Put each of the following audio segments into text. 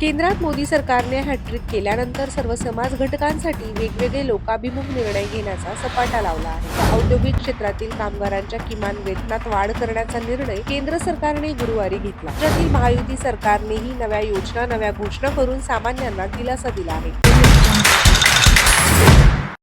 केंद्रात मोदी सरकारने हॅट्रिक केल्यानंतर सर्व समाज घटकांसाठी वेगवेगळे लोकाभिमुख निर्णय घेण्याचा सपाटा लावला आहे. औद्योगिक क्षेत्रातील कामगारांच्या किमान वेतनात वाढ करण्याचा निर्णय केंद्र सरकारने गुरुवारी घेतला. राज्यातील महायुती सरकारनेही नव्या योजना नव्या घोषणा करून सामान्यांना दिलासा दिला आहे.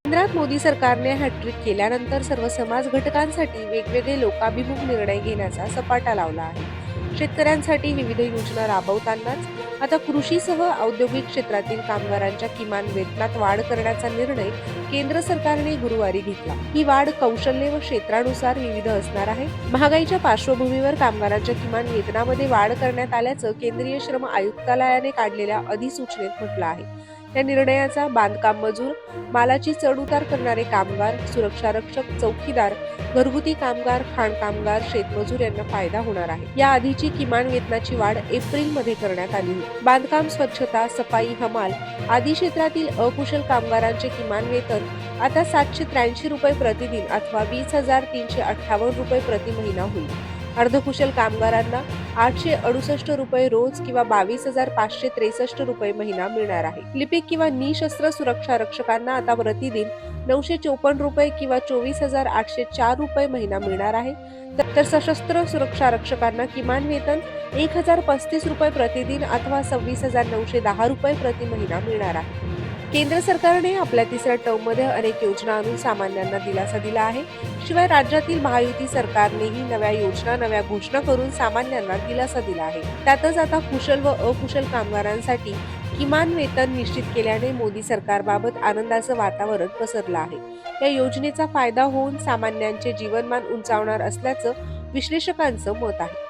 केंद्रात मोदी सरकारने हॅट्रिक केल्यानंतर सर्व समाज घटकांसाठी वेगवेगळे लोकाभिमुख निर्णय घेण्याचा सपाटा लावला आहे. शेतकऱ्यांसाठी विविध योजना राबवतानाच आता कृषीसह औद्योगिक क्षेत्रातील कामगारांच्या किमान वेतनात वाढ करण्याचा निर्णय केंद्र सरकारने गुरुवारी घेतला. ही वाढ कौशल्य व क्षेत्रानुसार विविध असणार आहे. महागाईच्या पार्श्वभूमीवर कामगारांच्या किमान वेतनामध्ये वाढ करण्यात आल्याचं केंद्रीय श्रम आयुक्तालयाने काढलेल्या अधिसूचनेत म्हटलं आहे. या निर्णयाचा बांधकाम मजूर मालाची चढउतार करणारे कामगार सुरक्षा रक्षक चौकीदार घरगुती कामगार खाण कामगार शेतमजूर यांना फायदा होणार आहे. या आधीची किमान वेतनाची वाढ एप्रिलमध्ये करण्यात आली होती. बांधकाम स्वच्छता सफाई हमाल आदी क्षेत्रातील अकुशल कामगारांचे किमान वेतन आता सातशे त्र्याऐंशी रुपये प्रतिदिन अथवा वीस हजार तीनशे अठ्ठावन्न रुपये प्रति महिना होईल. अर्धकुशल कामगारांना आठशे अडुसष्ट रुपये रोज किंवा बावीस हजार पाचशे त्रेसष्ट रुपये महिना मिळणार आहे. लिपिक किंवा निशस्त्र सुरक्षा रक्षकांना आता प्रतिदिन नऊशे चोपन्न रुपये किंवा चोवीस हजार आठशे चार रुपये महिना मिळणार आहे. तर- सशस्त्र सुरक्षा रक्षकांना किमान वेतन एक हजार पस्तीस रुपये प्रतिदिन अथवा सव्वीस हजार नऊशे दहा रुपये प्रति महिना मिळणार आहे. केंद्र सरकारने आपल्या तिसऱ्या टर्ममध्ये अनेक योजना आणून सामान्यांना दिलासा दिला आहे. शिवाय राज्यातील महायुती सरकारनेही नव्या योजना नव्या घोषणा करून सामान्यांना दिलासा दिला आहे. त्यातच आता कुशल व अकुशल कामगारांसाठी किमान वेतन निश्चित केल्याने मोदी सरकारबाबत आनंदाचं वातावरण पसरलं आहे. या योजनेचा फायदा होऊन सामान्यांचे जीवनमान उंचावणार असल्याचं विश्लेषकांचं मत आहे.